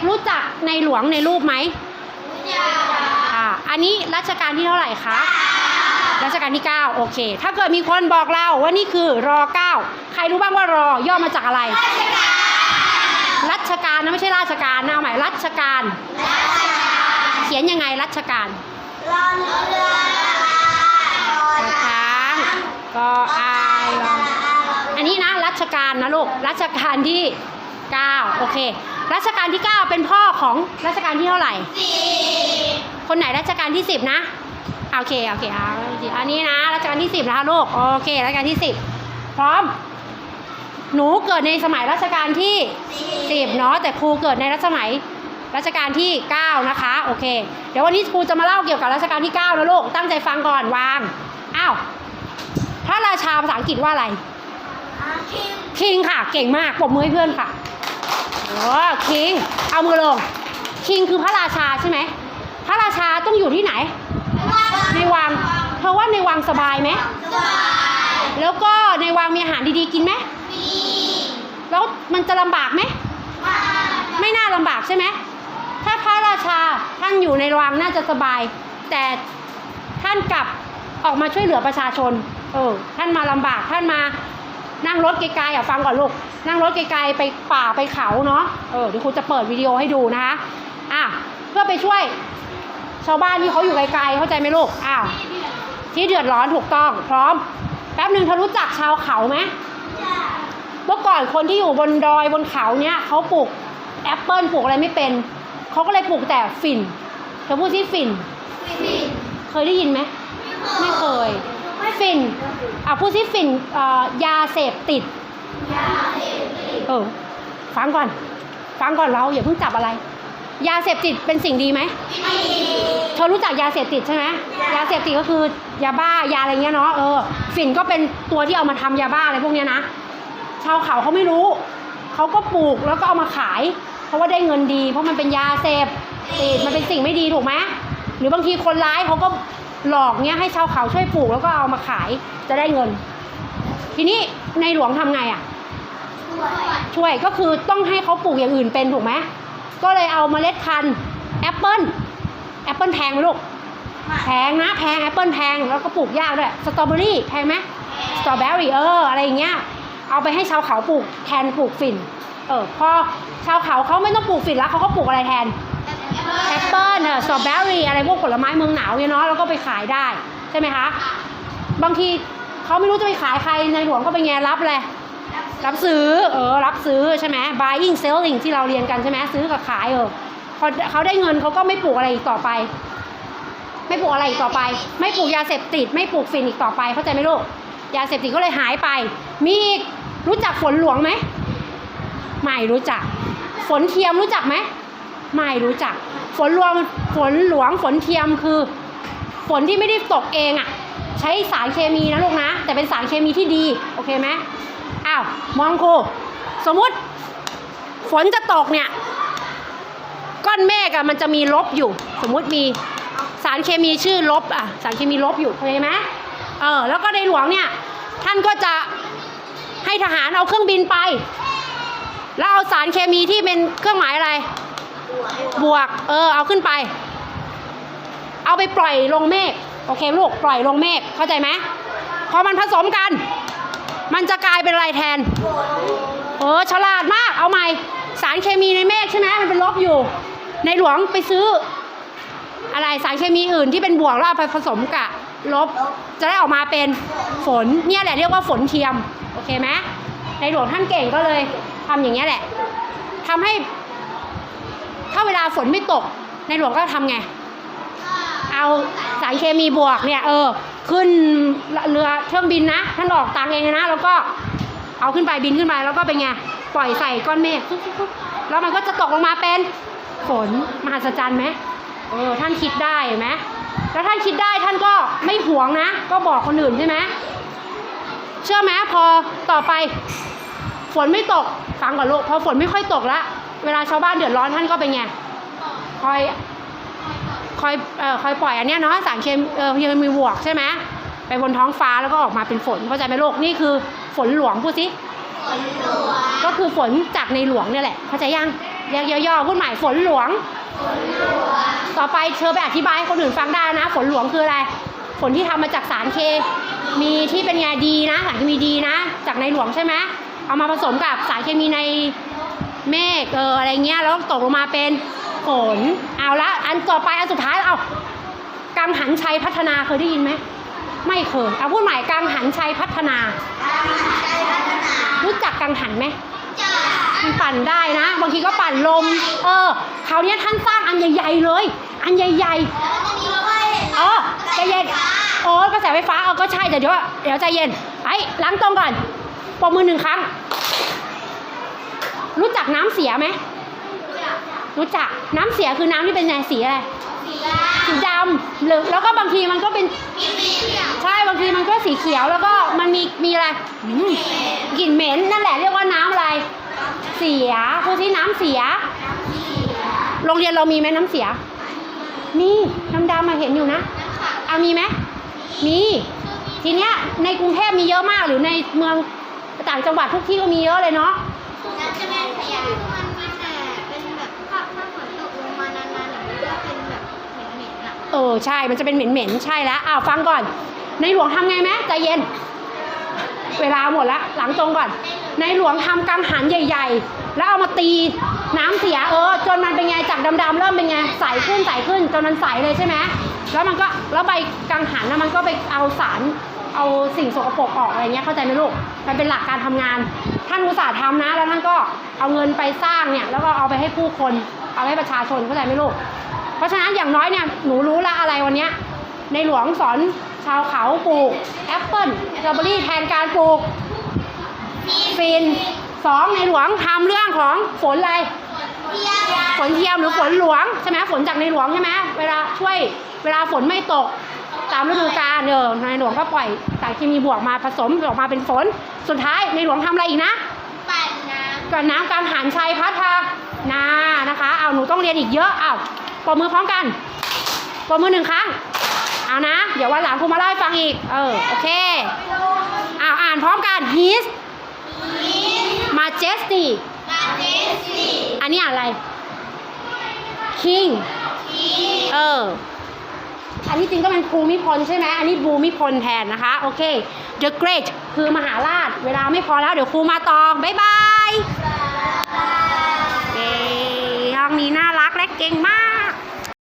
ด็กๆรู้จักในหลวงในรูปไหมอ่าอันนี้รัชกาลที่เท่าไหร่คะรัชกาลที่ 9 โอเค ถ้าเกิดมีคนบอกเราว่านี่คือรอ 9 ใครรู้บ้างว่ารอย่อมาจากอะไร รัชกาลนะไม่ใช่ราชการนะเอาใหม่รัชกาลเขียนยังไงรัชกาลค้างก็อายรออันนี้นะรัชกาลนะลูกรัชกาลที่ 9โอเค รัชกาลที่ 9 เป็นพ่อของรัชกาลที่เท่าไหร่ คนไหนรัชกาลที่ 10 นะ โอเค โอเคเอาอันนี้นะ รัชกาลที่ 10 นะคะลูก โอเค รัชกาลที่ 10 พร้อม หนูเกิดในสมัยรัชกาลที่ 10 เนาะ แต่ครูเกิดในรัชสมัยรัชกาลที่ 9 นะคะ โอเค เดี๋ยววันนี้ครูจะมาเล่าเกี่ยวกับรัชกาลที่ 9 นะลูก ตั้งใจฟังก่อนวาง อ้าวพระราชาภาษาอังกฤษว่าอะไรคิงค่ะ เก่งมากปรบมือให้เพื่อนค่ะ โอ้คิง เอามือลง คิงคือพระราชาใช่ไหม พระราชาต้องอยู่ที่ไหน ในวัง เพราะว่าในวังสบายไหมแล้วก็ในวังมีอาหารดีๆกินไหมแล้วมันจะลำบากไหม ไม่น่าลำบากใช่ไหม ถ้าพระราชาท่านอยู่ในวังน่าจะสบาย แต่ท่านกลับออกมาช่วยเหลือประชาชน เออ ท่านมาลำบาก ท่านมา นั่งรถไกลๆอะฟังก่อนลูก นั่งรถไกลๆไปป่าไปเขาเนาะเออเดี๋ยวครูจะเปิดวิดีโอให้ดูนะคะอะเพื่อไปช่วย ชาวบ้านที่เขาอยู่ไกลๆเข้าใจไหมลูกอ้าวที่เดือดร้อนถูกต้อง พร้อมแป๊บหนึ่งเธอรู้จักชาวเขาไหมเมื่อก่อนคนที่อยู่บนดอยบนเขาเนี้ยเขาปลูกแอปเปิลปลูกอะไรไม่เป็นเขาก็เลยปลูกแต่ฝิ่นเธอพูดที่ฝิ่น เคยได้ยินไหม ไม่เคย ฝิ่นอะพูดที่ฝิ่นเอ่อยาเสพติดเออฟังก่อน ฟังก่อนเราอย่าเพิ่งจับอะไร ยาเสพติดเป็นสิ่งดีไหมเธอรู้จักยาเสพติดใช่ไหมยาเสพติดก็คือยาบ้ายาอะไรเงี้ยเนาะเออฝิ่นก็เป็นตัวที่เอามาทำยาบ้าอะไรพวกเนี้ยนะชาวเขาเขาไม่รู้เขาก็ปลูกแล้วก็เอามาขาย เพราะว่าได้เงินดี เพราะมันเป็นยาเสพติดมันเป็นสิ่งไม่ดีถูกไหมหรือบางทีคนร้ายเขาก็ หลอกเนี้ยให้ชาวเขาช่วยปลูกแล้วก็เอามาขายจะได้เงิน ทีนี้ในหลวงทำไงอะ ช่วยก็คือต้องให้เขาปลูกอย่างอื่นเป็นถูกไหมก็เลยเอาเมล็ดพันธุ์แอปเปิลแอปเปิลแพงไหมลูกแพงนะแพงแอปเปิลแพงแล้วก็ปลูกยากด้วยสตรอเบอรี่แพงไหมสตรอเบอรี่เอออะไรอย่างเงี้ยเอาไปให้ชาวเขาปลูกแทนปลูกฝิ่น เออพอชาวเขาเขาไม่ต้องปลูกฝิ่นแล้วเขาก็ปลูกอะไรแทน แอปเปิลเออสตรอเบอรี่อะไรพวกผลไม้เมืองหนาวเนี่ยเนาะแล้วก็ไปขายได้ใช่ไหมคะบางทีเขาไม่รู้จะไปขายใครในหลวงก็ไปแงรับเลยรับซื้อเออรับซื้อใช่ไหม buying selling ที่เราเรียนกันใช่ไหมซื้อกับขายเออพอเขาได้เงินเขาก็ไม่ปลูกอะไรอีกต่อไป ไม่ปลูกอะไรอีกต่อไป ไม่ปลูกยาเสพติด ไม่ปลูกฝิ่นอีกต่อไปเข้าใจไหมลูกยาเสพติดก็เลยหายไป มีอีกรู้จักฝนหลวงไหมไม่รู้จัก ฝนเทียมรู้จักไหม ไม่รู้จัก ฝนหลวงฝนหลวงฝนเทียมคือ ฝนที่ไม่ได้ตกเองอะ่ะ ใช้สารเคมีนะลูกนะ แต่เป็นสารเคมีที่ดี โอเคไหมอ้าวมองครูสมมุติ ฝนจะตกเนี่ย ก้อนเมฆอะมันจะมีลบอยู่ สมมุติมีสารเคมีชื่อลบอะสารเคมีลบอยู่เข้าใจไหมเออแล้วก็ในหลวงเนี่ย ท่านก็จะให้ทหารเอาเครื่องบินไป แล้วเอาสารเคมีที่เป็นเครื่องหมายอะไร บวก เออ เอาขึ้นไป เอาไปปล่อยลงเมฆ โอเคลูก ปล่อยลงเมฆ เข้าใจไหมพอมันผสมกัน มันจะกลายเป็นอะไรแทน เออ ฉลาดมาก เอาใหม่ สารเคมีในเมฆใช่ไหมมันเป็นลบอยู่ ในหลวงไปซื้อ อะไร สารเคมีอื่นที่เป็นบวกแล้วเอาไปผสมกับลบ จะได้ออกมาเป็นฝน เนี่ยแหละเรียกว่าฝนเทียม โอเคไหมในหลวงท่านเก่งก็เลยทำอย่างเงี้ยแหละทำให้ ถ้าเวลาฝนไม่ตกในหลวงก็ทำไง เอาสารเคมีบวกเนี่ย เออ ขึ้นเรือเครื่องบินนะท่านออกตังเองนะ แล้วก็เอาขึ้นไปบินขึ้นไปแล้วก็เป็นไงปล่อยใส่ก้อนเมฆแล้วมันก็จะตกลงมาเป็นฝนมหัศจรรย์ไหมเออท่านคิดได้ไหมแล้วท่านคิดได้ท่านก็ไม่หวงนะ ก็บอกคนอื่นใช่ไหมเชื่อไหมพอต่อไป ฝนไม่ตกฟังก่อนลูกพอฝนไม่ค่อยตกแล้ว เวลาชาวบ้านเดือดร้อนท่านก็เป็นไงคอยคอยเอ่อคอยปล่อยอันเนี้ยเนาะสารเคมีเอ่อเคมีบวกใช่ไหมไปบนท้องฟ้าแล้วก็ออกมาเป็นฝนเข้าใจไหมลูกนี่คือฝนหลวงพูดสิก็คือฝนจากในหลวงเนี่ยแหละเข้าใจยังเรียกย่อๆพูดใหม่ฝนหลวง ต่อไปเธอไปอธิบายให้คนอื่นฟังได้นะ ฝนหลวงคืออะไร ฝนที่ทำมาจากสารเคมีที่เป็นไงดีนะสารเคมีดีนะ จากในหลวงใช่ไหมเอามาผสมกับสารเคมีใน เมฆเอออะไรเงี้ยแล้วตกลงมาเป็นฝนเอาละอันต่อไปอันสุดท้ายเอากังหันชัยพัฒนาเคยได้ยินไหมไม่เคยเอาพูดใหม่กังหันชัยพัฒนา รู้จักกังหันไหมมันปั่นได้นะ บางทีก็ปั่นลม เออคราวเนี้ยท่านสร้างอันใหญ่ ๆเลย อันใหญ่ๆเออใจเย็นโอ้กระแสไฟฟ้าเออก็ใช่แต่เดี๋ยวเดี๋ยวใจเย็นไอ้ล้างตรงก่อนปมมือหนึ่งครั้ง รู้จักน้ำเสียไหมรู้จักน้ำเสียคือน้ำที่เป็นไงสีอะไรสีดำหรือแล้วก็บางทีมันก็เป็นใช่บางทีมันก็สีเขียวแล้วก็มันมีมีอะไรอืมกลิ่นเหม็นนั่นแหละเรียกว่าน้ำอะไร เสียพูดที่น้ำเสีย โรงเรียนเรามีไหมน้ำเสีย มีดำๆมาเห็นอยู่นะอะมีไหมมีทีเนี้ยในกรุงเทพมีเยอะมากหรือในเมืองต่างจังหวัดทุกที่ก็มีเยอะเลยเนาะ เออใช่ มันจะเป็นเหม็นๆ ใช่แล้วอ้าวฟังก่อน ในหลวงทำไงไหมใจเย็น เวลาหมดละหลังตรงก่อน ในหลวงทำกังหันใหญ่ ๆ แล้วเอามาตีน้ำเสียเออ จนมันเป็นไงจากดำๆเริ่มเป็นไงใสขึ้นใสขึ้นจนมันใสเลยใช่ไหมแล้วมันก็แล้วใบกังหันนะมันก็ไปเอาสารเอาสิ่งสกปรกออกอะไรเงี้ยเข้าใจไหมลูกมันเป็นหลักการทำงาน ท่านอุตสาห์ทำนะ แล้วท่านก็เอาเงินไปสร้างเนี่ยแล้วก็เอาไปให้ผู้คน เอาให้ประชาชนเข้าใจไหมลูก เพราะฉะนั้นอย่างน้อยเนี่ยหนูรู้ละอะไรวันเนี้ยในหลวงสอนชาวเขาปลูกแอปเปิลสตรอเบอรี่แทนการปลูกฟินสองในหลวงทำเรื่องของฝนอะไรเที่ยวฝนเทียมหรือฝนหลวงใช่ไหมฝนจากในหลวงใช่ไหมเวลาช่วยเวลาฝนไม่ตกตามฤดูกาลเออในหลวงก็ปล่อยสารเคมีบวกมาผสมออกมาเป็นฝน สุดท้ายในหลวงทำอะไรอีกนะปั่นน้ก่อนน้ำกังหันชัยพัฒนานะคะเอาหนูต้องเรียนอีกเยอะเอา ปรบมือพร้อมกันปรบมือหนึ่งครั้ง เอานะ เดี๋ยววันหลังครูมาเล่าให้ฟังอีก เออ โอเคอ้าวอ่านพร้อมกัน his majesty ำมาเจสซี่อันนี้อ่านอะไร king เออ อันนี้จริงก็เป็นภูมิพลใช่ไหม อันนี้บูมิพลแทนนะคะ โอเค the great คือมหาราช เวลาไม่พอแล้วเดี๋ยวครูมาต่อบ๊ายบายเย้ห้องนี้น่ารักและเก่งมาก